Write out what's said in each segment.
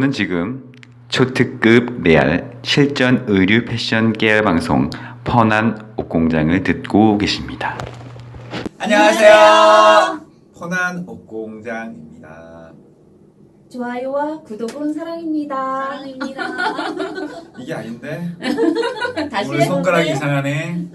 여러분은 지금 초특급 레알 실전 의류 패션 계열 방송 펀한 옷공장을 듣고 계십니다. 안녕하세요. 포난 옷공장입니다. 좋아요와 구독은 사랑입니다. 사랑입니다. 이게 아닌데 다시 오늘 손가락이 해볼게요. 이상하네.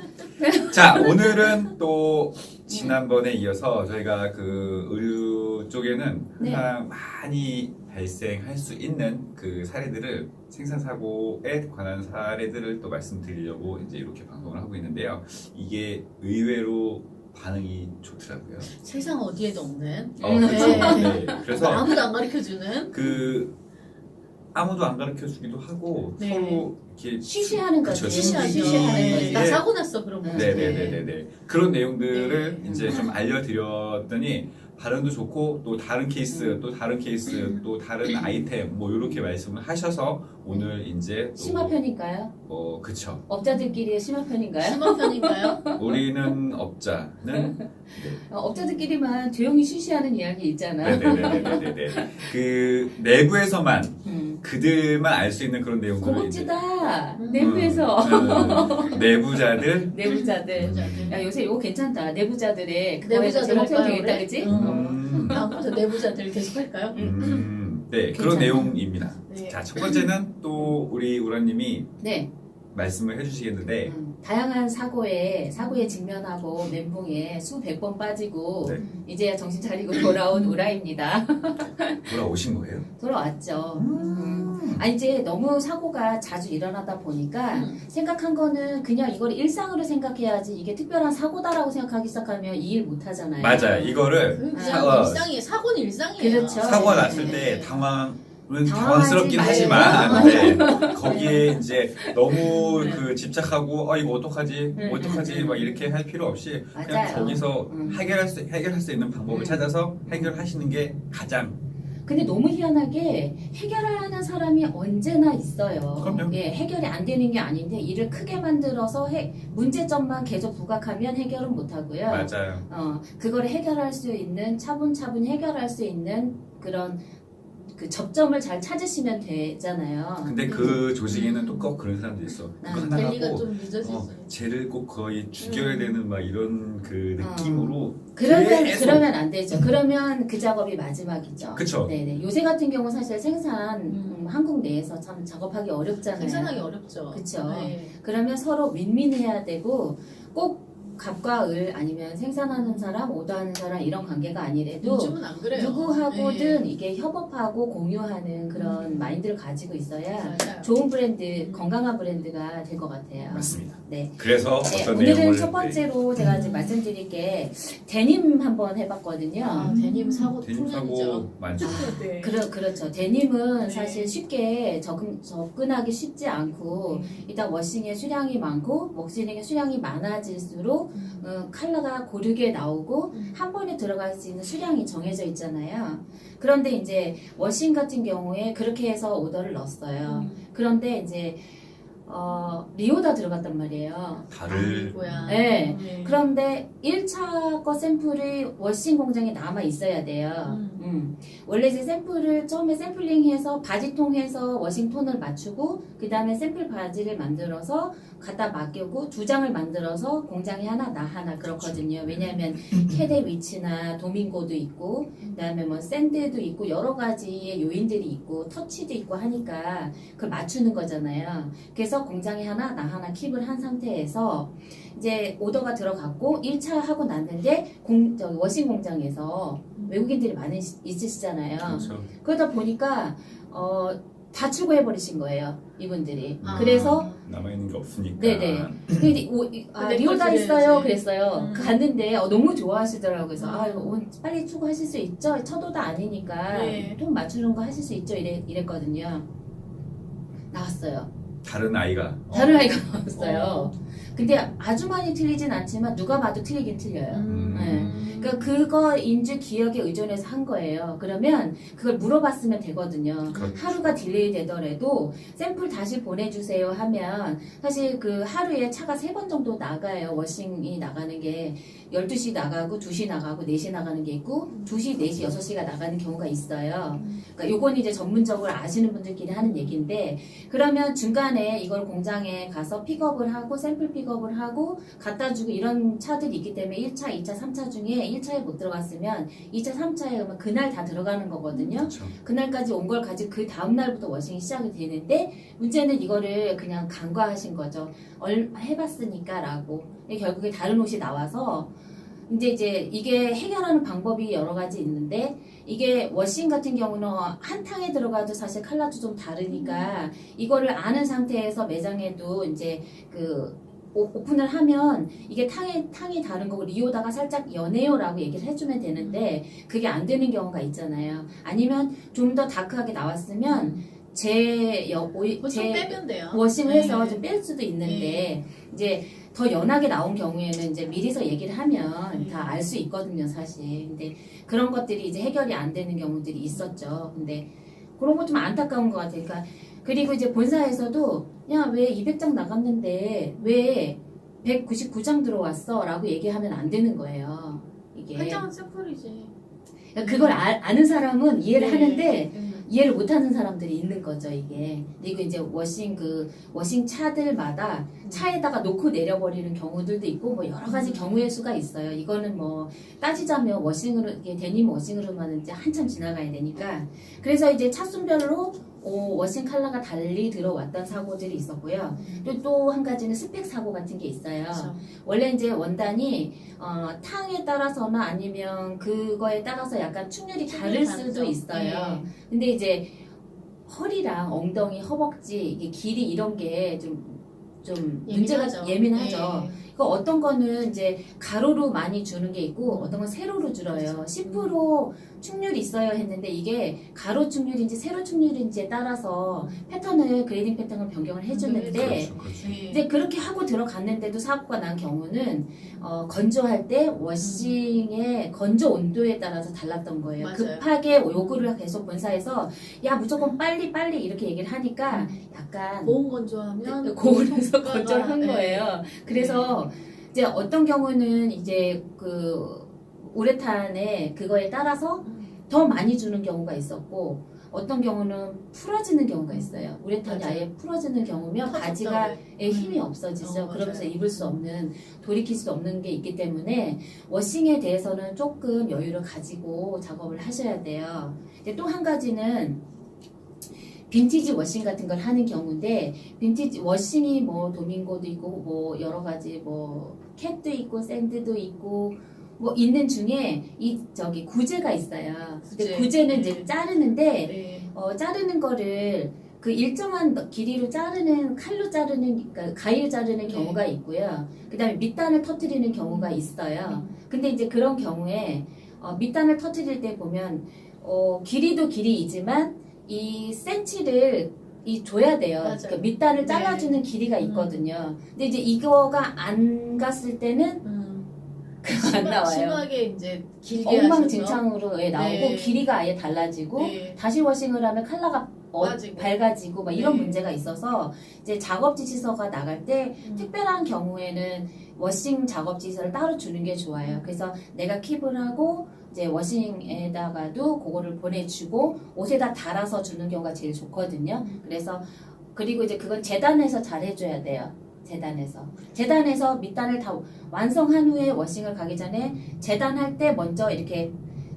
자 오늘은 또 지난번에 이어서 저희가 그 의류 쪽에는 네. 항상 많이 발생할 수 있는 그 사례들을 생산 사고에 관한 사례들을 또 말씀드리려고 이제 이렇게 방송을 하고 있는데요. 이게 의외로 반응이 좋더라고요. 세상 어디에도 없는. 어, 음. 그래서, 네. 그래서 아무도 안 가르쳐 주는. 그 아무도 안 가르쳐 주기도 하고 네. 서로 이렇게 쉬쉬하는 그쵸, 거지. 친구들끼리 시시하죠. 거지. 나 예. 사고 났어 그런 거. 네네네네 네 그런 내용들을 네. 이제 좀 알려드렸더니 반응도 좋고 또 다른 케이스 또 다른 케이스 또 다른 아이템 뭐 이렇게 말씀을 하셔서 오늘 이제 또 심화 편인가요? 어 그쵸 업자들끼리의 심화 편인가요? 심한 편인가요? 우리는 업자는 네. 어, 업자들끼리만 조용히 쉬쉬하는 이야기 있잖아. 네네네네네네 그 내부에서만 음. 그들만 알 수 있는 그런 내용들을 이제 고급지다. 음. 내부에서 음, 내부자들 내부자들. 내부자들. 야 요새 이거 괜찮다. 내부자들의 그거에서 내부자들 할까요, 되겠다? 그지? 음. 음, 다음부터 내부자들 계속 할까요? 음, 네 그런 괜찮아요. 내용입니다. 네. 자 첫 번째는 또 우리 우라님이 네. 말씀을 해주시겠는데 음, 다양한 사고에 사고에 직면하고 멘붕에 수백 번 빠지고 네. 이제야 정신 차리고 돌아온 우라입니다. 돌아오신 거예요? 돌아왔죠. 음. 아니 이제 너무 사고가 자주 일어나다 보니까 음. 생각한 거는 그냥 이걸 일상으로 생각해야지 이게 특별한 사고다라고 생각하기 시작하면 이 일 못 하잖아요. 맞아요. 이거를 그 그냥 사- 일상이 사고는 일상이에요. 그렇죠. 사고가 네, 났을 네, 때 네. 당황은 당황스럽긴. 하지만 네, 거기에 이제 너무 네. 그 집착하고 어 이거 어떡하지 음, 어떡하지 음, 막 음. 이렇게 할 필요 없이 그냥 맞아요. 거기서 음. 해결할 수 해결할 수 있는 방법을 음. 찾아서 해결하시는 게 가장 근데 너무 희한하게 해결하는 사람이 언제나 있어요. 그럼요. 예, 해결이 안 되는 게 아닌데 일을 크게 만들어서 해, 문제점만 계속 부각하면 해결은 못 하고요. 맞아요. 어, 그거를 해결할 수 있는 차분차분 해결할 수 있는 그런 그 접점을 잘 찾으시면 되잖아요. 근데 그 조직에는 또 꼭 그런 사람도 있어. 그거 아, 하나 좀 늦어지죠. 어, 쟤를 꼭 거의 죽여야 음. 되는 막 이런 그 어. 느낌으로 그러면 계속- 그러면 안 되죠. 그러면 그 작업이 마지막이죠. 그쵸. 네네. 요새 같은 경우 사실 생산 음. 음, 한국 내에서 참 작업하기 어렵잖아요. 생산하기 어렵죠. 그쵸. 네. 그러면 서로 윈윈해야 되고 꼭 갑과 을 아니면 생산하는 사람, 오더하는 사람 이런 관계가 아니래도 요즘은 안 그래요. 누구하고든 네. 이게 협업하고 공유하는 그런 음. 마인드를 가지고 있어야 맞아요. 좋은 브랜드, 건강한 브랜드가 될 것 같아요. 맞습니다. 네. 그래서 네, 어떤 오늘은 내용을 첫 번째로 제가 이제 말씀드릴 게 데님 한번 해봤거든요. 아, 데님 사고 대님 풍년이죠. 사고 많죠. 네. 그러, 그렇죠. 데님은 네. 사실 쉽게 접근, 접근하기 쉽지 않고 일단 워싱의 수량이 많고 목시링의 수량이 많아질수록 음. 어, 컬러가 고르게 나오고 음. 한 번에 들어갈 수 있는 수량이 정해져 있잖아요. 그런데 이제 워싱 같은 경우에 그렇게 해서 오더를 넣었어요. 음. 그런데 이제 어, 리오다 들어갔단 말이에요. 달을 아이고야. 네. 네. 그런데 1차 거 샘플이 워싱 공장에 남아 있어야 돼요. 음. 음. 원래 이제 샘플을 처음에 샘플링해서 바지통해서 워싱톤을 맞추고 그 다음에 샘플 바지를 만들어서 갖다 맡기고 두 장을 만들어서 공장에 하나 나 하나 그렇거든요. 왜냐하면 캐대 위치나 도밍고도 있고 그 다음에 뭐 샌드도 있고 여러 가지의 요인들이 있고 터치도 있고 하니까 그걸 맞추는 거잖아요. 그래서 공장에 하나 나 하나 킵을 한 상태에서 이제 오더가 들어갔고 1차 하고 났는데 공, 저기 워싱 공장에서 외국인들이 많이 있- 있으시잖아요. 그렇죠. 그러다 보니까 어, 다 출고해 버리신 거예요. 이분들이. 아. 그래서 남아 있는 게 없으니까. 네네. 근데 오, 이- 아, 근데 리오다 있어요. 드려야지. 그랬어요. 음. 갔는데 어, 너무 좋아하시더라고요. 그래서 아, 음. 이거 오- 빨리 출고하실 수 있죠? 첫 오다 아니니까 네. 통 맞추는 거 하실 수 있죠? 이래, 이랬거든요. 나왔어요. 다른 아이가. 어. 다른 아이가 나왔어요. 근데 아주 많이 틀리진 않지만 누가 봐도 틀리긴 틀려요. 음. 네. 그러니까 그거 인주 기억에 의존해서 한 거예요. 그러면 그걸 물어봤으면 되거든요. 그렇죠. 하루가 딜레이 되더라도 샘플 다시 보내주세요 하면 사실 그 하루에 차가 세 번 정도 나가요. 워싱이 나가는 게 12시 나가고 2시 나가고 4시 나가는 게 있고 2시, 4시, 6시가 나가는 경우가 있어요. 그러니까 요건 이제 전문적으로 아시는 분들끼리 하는 얘기인데 그러면 중간에 이걸 공장에 가서 픽업을 하고 샘플 픽 업을 하고 갖다 주고 이런 차들이 있기 때문에 1차, 2차, 3차 중에 1차에 못 들어갔으면 2차, 3차에 그러면 그날 다 들어가는 거거든요. 그날까지 온 걸 가지고 그 다음 날부터 워싱이 시작이 되는데 문제는 이거를 그냥 간과하신 거죠. 얼, 해봤으니까 라고. 근데 결국에 다른 옷이 나와서 이제 이제 이게 해결하는 방법이 여러 가지 있는데 이게 워싱 같은 경우는 한 탕에 들어가도 사실 칼라도 좀 다르니까 이거를 아는 상태에서 매장에도 이제 그 오- 오픈을 하면 이게 탕이 탕이 다른 거고 리오다가 살짝 연해요 라고 얘기를 해주면 되는데 그게 안 되는 경우가 있잖아요. 아니면 좀 더 다크하게 나왔으면 제 여, 오이, 제 빼면 돼요. 워싱을 네. 해서 좀뺄 수도 있는데 이제 더 연하게 나온 경우에는 이제 미리서 얘기를 하면 네. 다알 수 있거든요, 사실. 근데 그런 것들이 이제 해결이 안 되는 경우들이 있었죠. 근데 그런 거 좀 안타까운 것 같아요. 그러니까 그리고 이제 본사에서도 야 왜 200장 나갔는데 왜 199장 들어왔어?라고 얘기하면 안 되는 거예요. 이게 회장은 샘플이지. 그러니까 그걸 아, 아는 사람은 이해를 네. 하는데 음. 이해를 못하는 사람들이 있는 거죠 이게 그리고 이제 워싱 그 워싱 차들마다 차에다가 놓고 내려버리는 경우들도 있고 뭐 여러 가지 경우의 수가 있어요 이거는 뭐 따지자면 워싱으로 이게 데님 워싱으로만 이제 한참 지나가야 되니까 그래서 이제 차순별로 어, 워싱 컬러가 달리 들어왔던 사고들이 있었고요 또또한 가지는 스펙 사고 같은 게 있어요 그렇죠. 원래 이제 원단이 어, 탕에 따라서나 아니면 그거에 따라서 약간 충률이 다를 수도. 있어요. 네. 근데 이제 허리랑 엉덩이, 허벅지 이게 길이 이런 게 좀 좀 문제가 예민하죠. 예민하죠. 네. 그 어떤 거는 이제 가로로 많이 주는 게 있고 어떤 건 세로로 줄어요. 10% 충률이 있어야 했는데 이게 가로 충률인지 세로 충률인지에 따라서 패턴을 그레이딩 패턴을 변경을 해주는데 그렇죠. 그렇죠. 네. 이제 그렇게 하고 들어갔는데도 사고가 난 경우는 어, 건조할 때 워싱의 건조 온도에 따라서 달랐던 거예요. 맞아요. 급하게 요구를 계속 본사에서 야 무조건 빨리 빨리 이렇게 얘기를 하니까 약간 고온 건조하면 고온에서 효과가- 건조를 한 네. 거예요. 그래서 이제 어떤 경우는 이제 그 우레탄에 그거에 따라서 더 많이 주는 경우가 있었고 어떤 경우는 풀어지는 경우가 있어요. 우레탄이 맞아요. 아예 풀어지는 경우면 바지가. 에 힘이 음. 없어지죠. 어, 그러면서. 입을 수 없는 돌이킬 수 없는 게 있기 때문에 워싱에 대해서는 조금 여유를 가지고 작업을 하셔야 돼요. 또한 가지는 빈티지 워싱 같은 걸 하는 경우인데 빈티지 워싱이 뭐 도밍고도 있고 뭐 여러 가지 뭐 캣도 있고 샌드도 있고 뭐 있는 중에 이 저기 구제가 있어요. 근데 구제. 구제는 이제 음. 자르는데 네. 어, 자르는 거를 그 일정한 길이로 자르는 칼로 자르는 그러니까 가위로 자르는 네. 경우가 있고요. 그다음에 밑단을 터트리는 경우가 있어요. 근데 이제 그런 경우에 어, 밑단을 터트릴 때 보면 어, 길이도 길이이지만 이 센치를 이 줘야 돼요. 그러니까 밑단을 잘라주는 길이가 음. 있거든요. 근데 이제 이거가 안 갔을 때는 음. 안 나와요. 심하게 이제 길게 엉망진창으로 예, 나오고 네. 길이가 아예 달라지고 네. 다시 워싱을 하면 컬러가 어, 빠지고. 밝아지고 막 이런 네. 문제가 있어서 이제 작업 지시서가 나갈 때 음. 특별한 경우에는 워싱 작업 지시서를 따로 주는 게 좋아요. 그래서 내가 킵을 하고 이제 워싱에다가도 그거를 보내주고 옷에다 달아서 주는 경우가 제일 좋거든요. 음. 그래서 그리고 이제 그건 재단해서 잘 해줘야 돼요. 재단해서 재단해서 밑단을 다 완성한 후에 워싱을 가기 전에 재단할 때 먼저 이렇게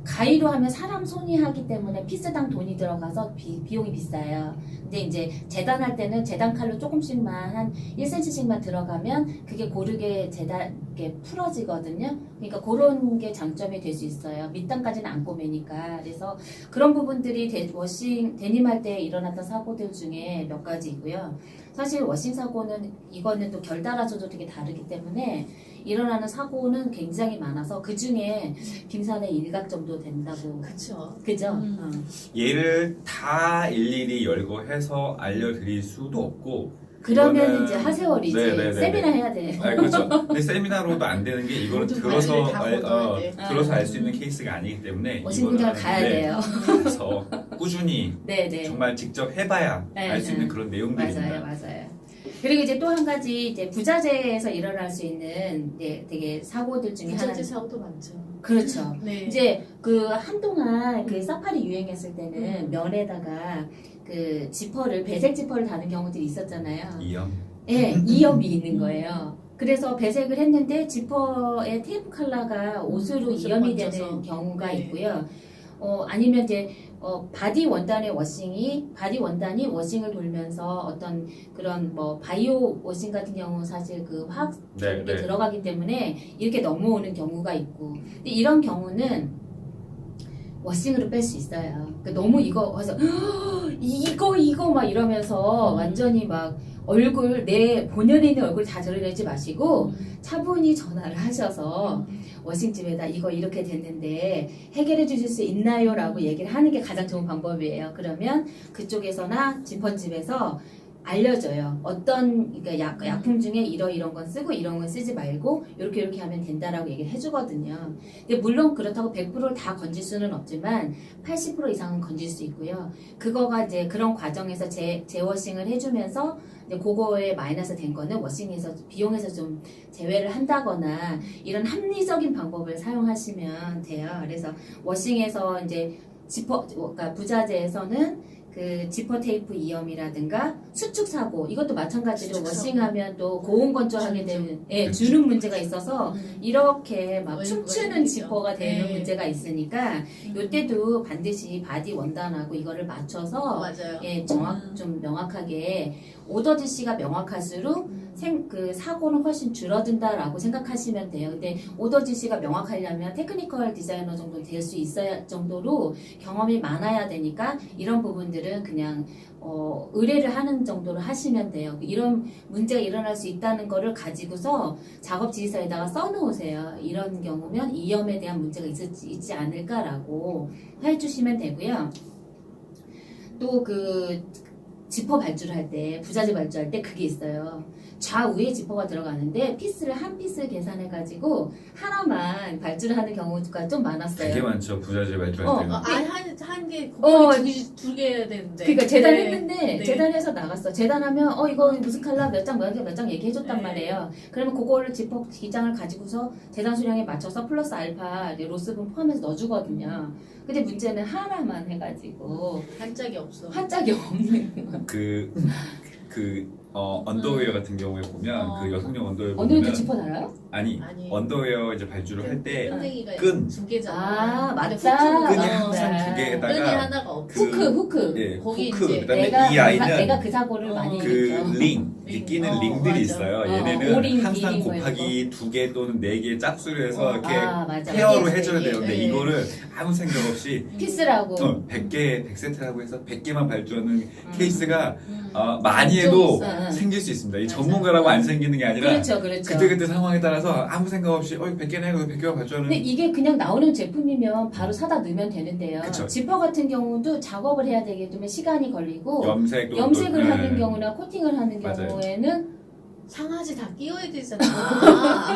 가위로 하면 사람 손이 하기 때문에 피스당 돈이 들어가서 비, 비용이 비싸요. 근데 이제 재단할 때는 재단 칼로 조금씩만 한 1cm씩만 들어가면 그게 고르게 재단 게 풀어지거든요. 그러니까 그런 게 장점이 될 수 있어요. 밑단까지는 안 꼬매니까. 그래서 그런 부분들이 데, 워싱 데님 할 때 일어났던 사고들 중에 몇 가지 있고요. 사실 워싱 사고는 이거는 또결 따라서도 되게 다르기 때문에 일어나는 사고는 굉장히 많아서 그 중에 빙산의 일각 정도 된다고. 그쵸. 그죠? 음. 어. 얘를 다 일일이 열거 해서 알려드릴 수도 없고 그러면 이제 하세월이지 네, 네, 네, 세미나 네. 해야 돼. 아, 그렇죠. 근데 세미나로도 안 되는 게 이거는 모든 들어서 알, 어, 돼. 들어서 알수 아. 있는 케이스가 아니기 때문에 워싱 공장을 이거는, 가야 네, 돼요. 그래서 꾸준히 네네. 정말 직접 해봐야 네, 알수 있는 네. 그런 내용들입니다. 맞아요, 맞아요. 그리고 이제 또 한 가지 이제 부자재에서 일어날 수 있는 이제 되게 사고들 중에 하나. 부자재 사고도 많죠. 그렇죠. 네. 이제 그 한동안 그 사파리 유행했을 때는 음. 면에다가 그 지퍼를 배색 지퍼를 다는 경우들이 있었잖아요. 이형 예, 이염이 있는 거예요. 그래서 배색을 했는데 지퍼의 테이프 컬러가 옷으로 이염이. 되는 경우가 네. 있고요. 어, 아니면 이제 어, 바디 원단의 워싱이 바디 원단이 워싱을 돌면서 어떤 그런 뭐 바이오 워싱 같은 경우 사실 그 화학 네, 게 네. 들어가기 때문에 이렇게 넘어오는 경우가 있고 근데 이런 경우는 워싱으로 뺄 수 있어요. 그러니까 너무 이거 와서 이거 이거 막 이러면서 음. 완전히 막 얼굴 내 본연에 있는 얼굴 다 드러내지 마시고 음. 차분히 전화를 하셔서 워싱집에다 이거 이렇게 됐는데 해결해 주실 수 있나요? 라고 얘기를 하는 게 가장 좋은 방법이에요. 그러면 그쪽에서나 지퍼집에서 알려줘요. 어떤 그러니까 약, 약품 중에 이러 이런 건 쓰고 이런 건 쓰지 말고 이렇게 이렇게 하면 된다라고 얘기를 해주거든요. 근데 물론 그렇다고 100%를 다 건질 수는 없지만 80% 이상은 건질 수 있고요. 그거가 이제 그런 과정에서 재, 재워싱을 해주면서 이제 그거에 마이너스 된 거는 워싱에서 비용에서 좀 제외를 한다거나 이런 합리적인 방법을 사용하시면 돼요. 그래서 워싱에서 이제 지퍼, 그러니까 부자재에서는 그 지퍼 테이프 이염이라든가 수축 사고 이것도 마찬가지로 수축 사고. 워싱하면 또 고온 건조하게 되는 예. 주는 문제가 있어서 음. 이렇게 막 웬- 춤추는. 지퍼가 되는 네. 문제가 있으니까 음. 이때도 반드시 바디 원단하고 이거를 맞춰서 맞아요. 예, 정확 음. 좀 명확하게 오더 지시가 명확할수록 음. 생, 그 사고는 훨씬 줄어든다라고 생각하시면 돼요. 근데 오더 지시가 명확하려면 테크니컬 디자이너 정도 될 수 있어야 정도로 경험이 많아야 되니까 이런 부분들은 그냥 어, 의뢰를 하는 정도로 하시면 돼요. 이런 문제가 일어날 수 있다는 거를 가지고서 작업 지시서에다가 써놓으세요. 이런 경우면 이염에 대한 문제가 있지, 있지 않을까라고 해주시면 되고요. 또그 지퍼 발주를 할 때, 부자재 발주할 때 그게 있어요. 좌우에 지퍼가 들어가는데 피스를 한 피스 계산해 가지고 하나만 발주를 하는 경우가 좀 많았어요. 되게 많죠 부자재 발주할 어, 때는 아, 한한개 어, 두개 해야 되는데. 그러니까 재단했는데 네. 재단해서 나갔어. 재단하면 어 이거 무슨 칼라 몇 장 몇장 몇 장 얘기해 줬단 네. 말이에요. 그러면 그거를 지퍼 기장을 가지고서 재단 수량에 맞춰서 플러스 알파 로스분 포함해서 넣어주거든요. 근데 문제는 하나만 해가지고 한 짝이 없어. 한 짝이 없는 거. 그, 그, 어, 언더웨어 같은 경우에 보면, 어. 그 여성용 언더웨어 보면, 지퍼 달아요? 아니, 아니. 언더웨어 이제 발주를 할 때, 끈쟁이가 끈. 두 개잖아. 아, 맞다. 끈이 항상 네. 두 끈이 개에다가, 하나가 없어. 그- 후크 후크. 예, 거기 후크, 이제 그 다음에 내가 이 그, 아이는 내가 그 사고를 어, 많이 그 했죠. 링, 이렇게 링. 끼는 어, 링들이 맞아. 있어요. 어, 얘네는 오링, 항상 뭐 곱하기 두 개 또는 네 개 짝수로 해서 어, 이렇게 아 맞아. 페어로 이게 해줘야 돼요. 근데 네. 이거를 아무 생각 없이 피스라고. 어, 100개, 100세트라고 해서 100개만 발주하는 음. 케이스가 음. 어, 많이 좀 해도 있어. 응. 생길 수 있습니다. 이 맞아. 전문가라고 안 생기는 게 아니라 그렇죠, 그렇죠. 그때그때 상황에 따라서 아무 생각 없이 어 100개나 해도 100개만 발주하는 근데 이게 그냥 나오는 제품이면 바로 사다 넣으면 되는데요. 그쵸. 지퍼 같은 경우도 작업을 해야 되기 때문에 시간이 걸리고 염색도 염색을 또- 하는 네. 경우나 코팅을 하는 맞아요. 경우에는 상하지 다 끼워야 되잖아.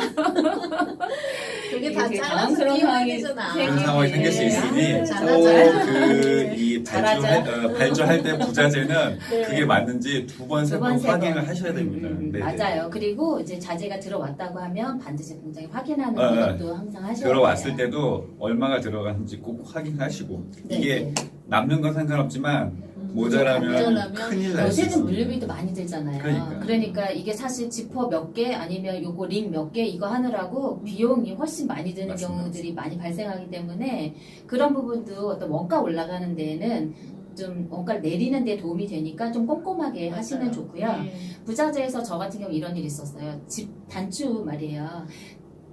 그게 다 이게 잘라서 당황스러운 끼워야 상황이 되잖아. 그런 상황이 생길 수 있으니 아, 잘하자. 꼭그이 발주할, 잘하자. 어, 발주할 때 부자재는 네. 그게 맞는지 두 번, 세 두 번 번, 세 번. 확인을 하셔야 됩니다. 음, 음, 네 네. 맞아요. 그리고 이제 자재가 들어왔다고 하면 반드시 공장에 확인하는 어, 것도 항상 하셔야 들어왔을 돼요. 때도 얼마가 들어가는지 꼭 확인하시고 네, 이게 네. 남는 건 상관없지만 모자라면, 모자라면 큰일 날 수 요새는 있어요. 물류비도 많이 들잖아요. 그러니까. 그러니까 이게 사실 지퍼 몇 개 아니면 요거 링 몇 개 이거 하느라고 비용이 훨씬 많이 드는 맞습니다. 경우들이 많이 발생하기 때문에 그런 부분도 어떤 원가 올라가는 데에는 좀 원가를 내리는 데 도움이 되니까 좀 꼼꼼하게 하시면. 좋고요. 네. 부자재에서 저 같은 경우 이런 일이 있었어요. 집 단추 말이에요.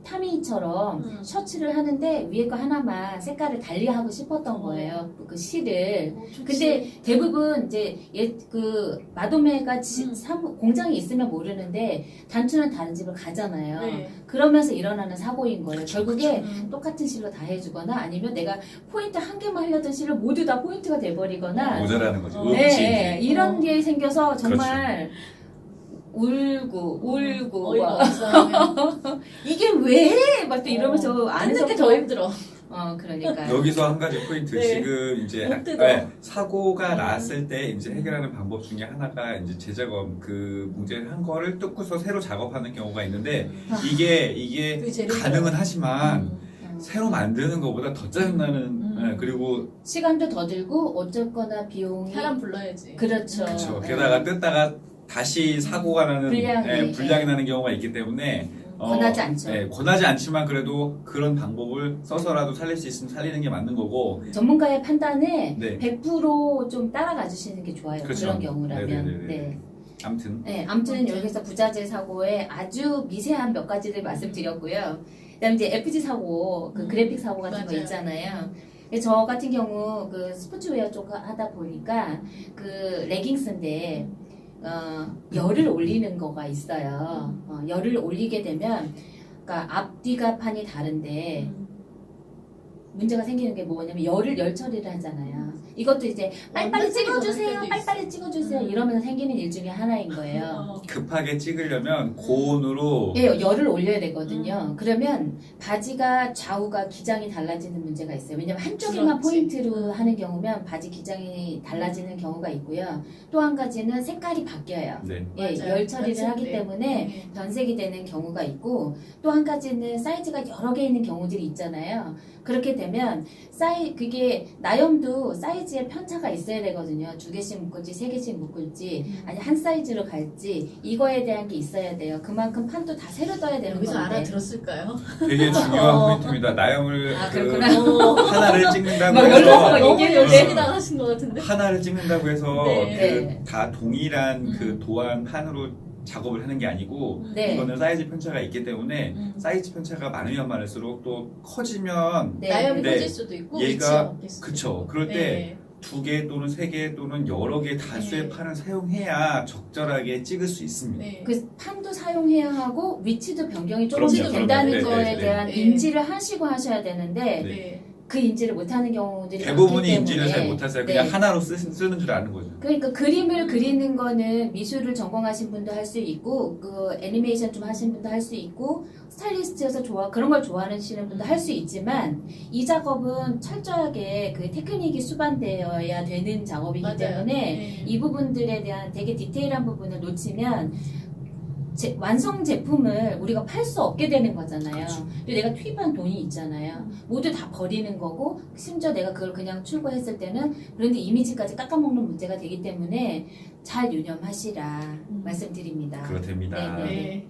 타미처럼 음. 셔츠를 하는데 위에 거 하나만 색깔을 달리 하고 싶었던 거예요. 그 실을. 어, 좋지. 근데 대부분 이제 옛그 마도매가 지- 음. 사무- 공장이 있으면 모르는데 단추는 다른 집을 가잖아요. 네. 그러면서 일어나는 사고인 거예요. 결국에 음. 똑같은 실로 다 해주거나 아니면 내가 포인트 한 개만 하려던 실을 모두 다 포인트가 돼버리거나 모자라는 거죠. 어. 없지. 네, 이런 어. 게 생겨서 정말 울고 울고 어이가 막 없어. 이게 왜? 막 또 이러면서 안에서 안에서 더 힘들어. 어 그러니까 여기서 한 가지 포인트 네. 지금 이제 못 뜯어. 네, 사고가 음. 나왔을 때 이제 해결하는 방법 중에 하나가 이제 재작업 그 문제를 한 거를 뜯고서 새로 작업하는 경우가 있는데 이게 이게 그게 제일 가능은 하지만 음. 어, 새로 만드는 것보다 더 짜증나는 음. 네, 그리고 시간도 더 들고 어쨌거나 비용이 사람 불러야지. 그렇죠. 그렇죠. 네. 게다가 뜯다가 다시 사고가 나는 불량이, 예, 불량이 네. 나는 경우가 있기 때문에 어, 권하지 않죠. 예, 권하지 않지만 그래도 그런 방법을 써서라도 살릴 수 있으면 살리는 게 맞는 거고 전문가의 판단에 네. 100%좀 따라가 주시는 게 좋아요. 그 그렇죠. 런 경우라면. 네네네네. 네. 아무튼 네, 아무튼 맞아요. 여기서 부자재 사고의 아주 미세한 몇 가지를 말씀드렸고요. 그다음 이제 FG 사고, 그 음, 그래픽 사고 같은 거 맞아요. 있잖아요. 근데 저 같은 경우 그 스포츠웨어 쪽 하다 보니까 그 레깅스인데 어, 열을 올리는 거가 있어요. 어, 열을 올리게 되면 그러니까 앞뒤가 판이 다른데 음. 문제가 생기는 게 뭐냐면 열을 열 처리를 하잖아요. 이것도 이제 빨리빨리 찍어주세요, 빨리빨리 찍어주세요 음. 이러면서 생기는 일 중에 하나인 거예요. 어. 급하게 찍으려면 고온으로 예, 열을 올려야 되거든요. 음. 그러면 바지가 좌우가 기장이 달라지는 문제가 있어요. 왜냐면 한쪽에만 그렇지. 포인트로 하는 경우면 바지 기장이 달라지는 경우가 있고요. 또 한 가지는 색깔이 바뀌어요. 네. 예, 맞아요. 열 처리를 하기 맞습니다. 때문에 네. 변색이 되는 경우가 있고 또 한 가지는 사이즈가 여러 개 있는 경우들이 있잖아요. 그렇게 되면 사이 그게 나염도 사이즈에 편차가 있어야 되거든요. 두 개씩 묶을지 세 개씩 묶을지 음. 아니 한 사이즈로 갈지 이거에 대한 게 있어야 돼요. 그만큼 판도 다 새로 떠야 되는 여기서 건데. 알아들었을까요? 되게 중요한 어. 포인트입니다. 나염을 아, 그 그렇구나. 하나를 찍는다고 막 해서 너무 열심히 네. 당하신 것 같은데. 하나를 찍는다고 해서 네. 네. 그다 동일한 음. 그 도안 판으로 작업을 하는 게 아니고 네. 이거는 사이즈 편차가 있기 때문에 음. 사이즈 편차가 많으면 많을수록 또 커지면 네. 나염이 네. 커질 수도 있고 얘가- 그쵸. 그럴 때 네. 두개 또는 세 개 또는 여러 개 다수의 네. 판을 사용해야 적절하게 찍을 수 있습니다. 네. 그 판도 사용해야 하고 위치도 변경이 그럼요, 조금씩 그럼요. 된다는 네, 거에 네, 네. 대한 네. 인지를 하시고 하셔야 되는데 네. 네. 그 인지를 못하는 경우들이 대부분이 많기 인지를 잘 때문에 못하세요. 그냥 네. 하나로 쓰, 쓰는 줄 아는 거죠. 그러니까 그림을 그리는 거는 미술을 전공하신 분도 할 수 있고 그 애니메이션 좀 하신 분도 할 수 있고 스타일리스트여서 좋아 그런 걸 좋아하시는 분도 할 수 있지만 이 작업은 철저하게 그 테크닉이 수반되어야 되는 작업이기 맞아요. 때문에 네. 이 부분들에 대한 되게 디테일한 부분을 놓치면 제- 완성 제품을 우리가 팔 수 없게 되는 거잖아요. 그렇죠. 근데 내가 투입한 돈이 있잖아요. 모두 다 버리는 거고 심지어 내가 그걸 그냥 출고했을 때는 브랜드 이미지까지 깎아먹는 문제가 되기 때문에 잘 유념하시라 음. 말씀드립니다. 그렇답니다. 네, 네. 네.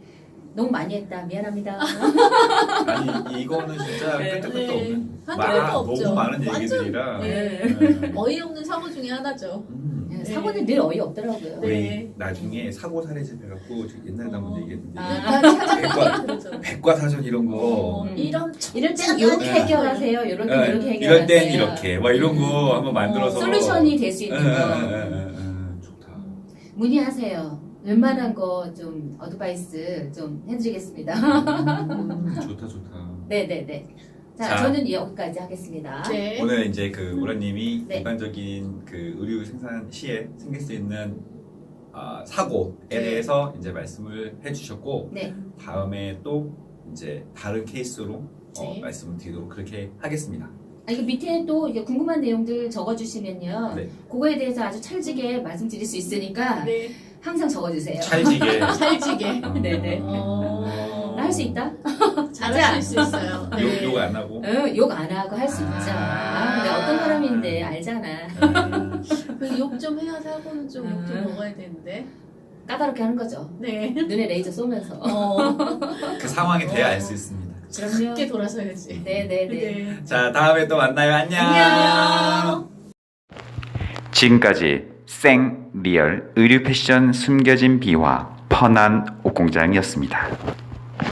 너무 많이 했다. 미안합니다. 아니 이거는 진짜 네. 끝도 끝도 네. 없는 마- 없죠. 너무 많은 완전- 얘기들이라 네. 네. 어이없는 사고 중에 하나죠. 음. 네, 네. 사고는 늘 어이없더라고요. 네. 우리 나중에 사고 사례집 해갖고 저 옛날에 한번 어. 얘기했는데 아. 백과. 백과사전 이런 거 어, 음. 이런 이럴 땐 이렇게 네. 해결하세요. 이럴 땐 예, 이렇게 해결하세요. 이럴 땐 이렇게 막 이런 거 한번 만들어서 어, 솔루션이 될 수 예, 있는 예, 거 예, 예, 예, 좋다. 문의하세요. 웬만한 거 좀 어드바이스 좀 해드리겠습니다. 음, 좋다 좋다. 네네네. 자, 자. 저는 여기까지 하겠습니다. 네. 오늘 이제 그 우라님이 네. 일반적인 그 의류 생산 시에 생길 수 있는 아, 사고에 네. 대해서 이제 말씀을 해주셨고 네. 다음에 또 이제 다른 케이스로 어, 네. 말씀을 드리도록 그렇게 하겠습니다. 아, 이거 밑에 또 이게 궁금한 내용들 적어주시면요. 네. 그거에 대해서 아주 찰지게 말씀드릴 수 있으니까 네. 항상 적어주세요. 찰지게. 찰지게. 네네. 어... 할수 있다? 잘하실 수 있어요. 네. 욕 안 하고. 응, 욕 안 하고 할 수 있죠. 아, 근데 어떤 사람인데 알잖아. 음, 욕좀 해야 사고는 좀 욕좀 음. 먹어야 되는데. 까다롭게 하는 거죠. 네. 눈에 레이저 쏘면서. 어. 그 상황이 돼야 알 수 있습니다. 그럼요. 쉽게 돌아서야지. 네네네. 네. 자 다음에 또 만나요. 안녕. 안녕. 지금까지 생 리얼 의류 패션 숨겨진 비화 펀한 옷공장이었습니다.